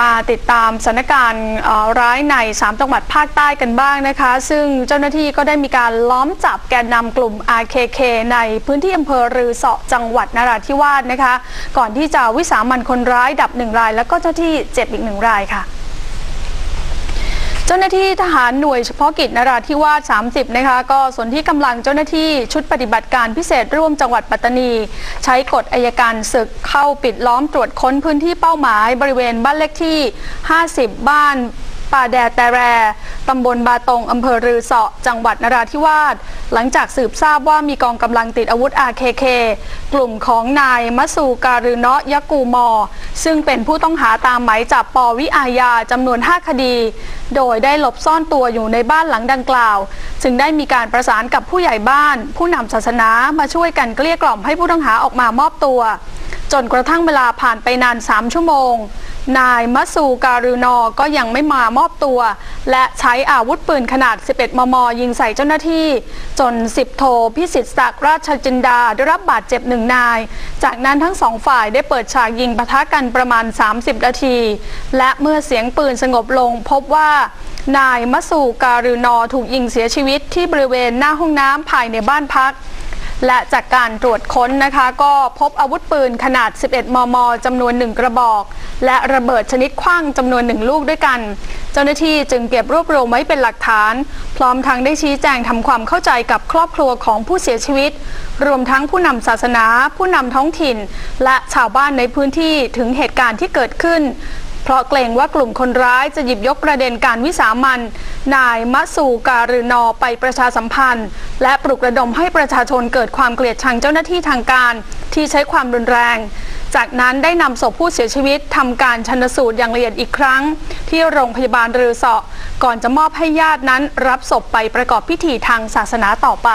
มาติดตามสถานการณ์ร้ายใน 3 จังหวัดภาคใต้กันบ้างนะคะ ซึ่งเจ้าหน้าที่ก็ได้มีการล้อมจับแกนนำกลุ่ม RKK ในพื้นที่อำเภอรือเสาะจังหวัดนราธิวาสนะคะ ก่อนที่จะวิสามันคนร้ายดับหนึ่งราย แล้วก็เจ้าที่เจ็บอีกหนึ่งรายค่ะ จ้าหน้าที่ทหารหน่วยเฉพาะกิจนราธิวาส 30 นะคะ ก็ส่วนที่กำลังเจ้าหน้าที่ชุดปฏิบัติการพิเศษร่วมจังหวัดปัตตานี ใช้กฎอายการศึกเข้าปิดล้อมตรวจค้นพื้นที่เป้าหมาย บริเวณบ้านเลขที่ 50 บ้าน ป่าแดดแต่แรตำบลบาตงอำเภอรือเสาะจังหวัดนราธิวาส หลังจากสืบทราบว่ามีกองกำลังติดอาวุธ RKK กลุ่มของนายมัสูการืเนาะยะกูมอ ซึ่งเป็นผู้ต้องหาตามหมายจับปวิอาญาจำนวน 5 คดี โดยได้หลบซ่อนตัวอยู่ในบ้านหลังดังกล่าว จึงได้มีการประสานกับผู้ใหญ่บ้าน ผู้นำศาสนามาช่วยกันเกลี้ยกล่อมให้ผู้ต้องหาออกมามอบตัว จนกระทั่งเวลาผ่านไปนาน 3 ชั่วโมง นายมัสูการืนอก็ยังไม่มามอบตัว และใช้อาวุธปืนขนาด 11 มม ยิงใส่เจ้าหน้าที่ จน 10 โทพิสิทธิ์ศักดิ์ราชจินดาได้รับบาดเจ็บหนึ่งนาย จากนั้นทั้งสองฝ่ายได้เปิดฉากยิงปะทะกันประมาณ 30 นาที และเมื่อเสียงปืนสงบลงพบว่านายมัสูการืนอถูกยิงเสียชีวิตที่บริเวณหน้าห้องน้ำภายในบ้านพักและจากการตรวจค้นนะคะ ก็พบอาวุธปืนขนาด 11 มม จำนวน 1 กระบอก และระเบิดชนิดขว้างจำนวน1ลูกด้วยกัน เจ้าหน้าที่จึงเก็บรวบรวมไว้เป็นหลักฐาน พร้อมทั้งได้ชี้แจงทำความเข้าใจกับครอบครัวของผู้เสียชีวิต รวมทั้งผู้นำศาสนา ผู้นำท้องถิ่น และชาวบ้านในพื้นที่ถึงเหตุการณ์ที่เกิดขึ้นเพราะเกรงว่ากลุ่มคนร้ายจะหยิบยกประเด็นการวิสามันนายมะสูการือนอไปประชาสัมพันธ์ และปลุกระดมให้ประชาชนเกิดความเกลียดชังเจ้าหน้าที่ทางการ ที่ใช้ความรุนแรง จากนั้นได้นำศพผู้เสียชีวิตทำการชันสูตรอย่างละเอียดอีกครั้ง ที่โรงพยาบาลรือเสาะก่อนจะมอบให้ญาตินั้นรับศพไปประกอบพิธีทางศาสนาต่อไป